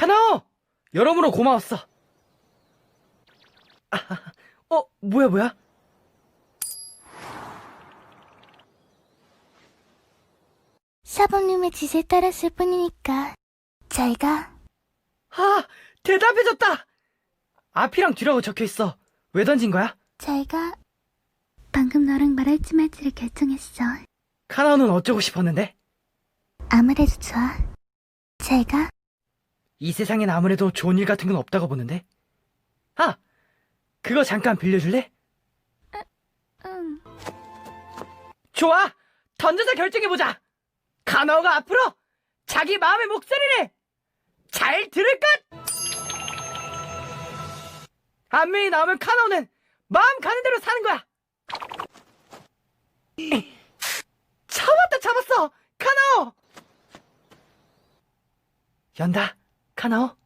카나오! 여러모로 고마웠어. 아하하. 어, 뭐야, 뭐야? 사부님의 짓에 따랐을 뿐이니까 잘 가. 아, 대답해줬다! 앞이랑 뒤라고 적혀 있어. 왜 던진 거야? 잘 가. 방금 너랑 말할지 말지를 결정했어. 카나오는 어쩌고 싶었는데? 아무래도 좋아. 잘 가. 이 세상엔 아무래도 좋은 일 같은 건 없다고 보는데? 아! 그거 잠깐 빌려줄래? 응. 좋아! 던져서 결정해보자! 카나오가 앞으로 자기 마음의 목소리를 잘 들을 것! 안면이 나오면 카나오는 마음 가는 대로 사는 거야! 잡았다, 잡았어! 카나오! 연다, 카나오.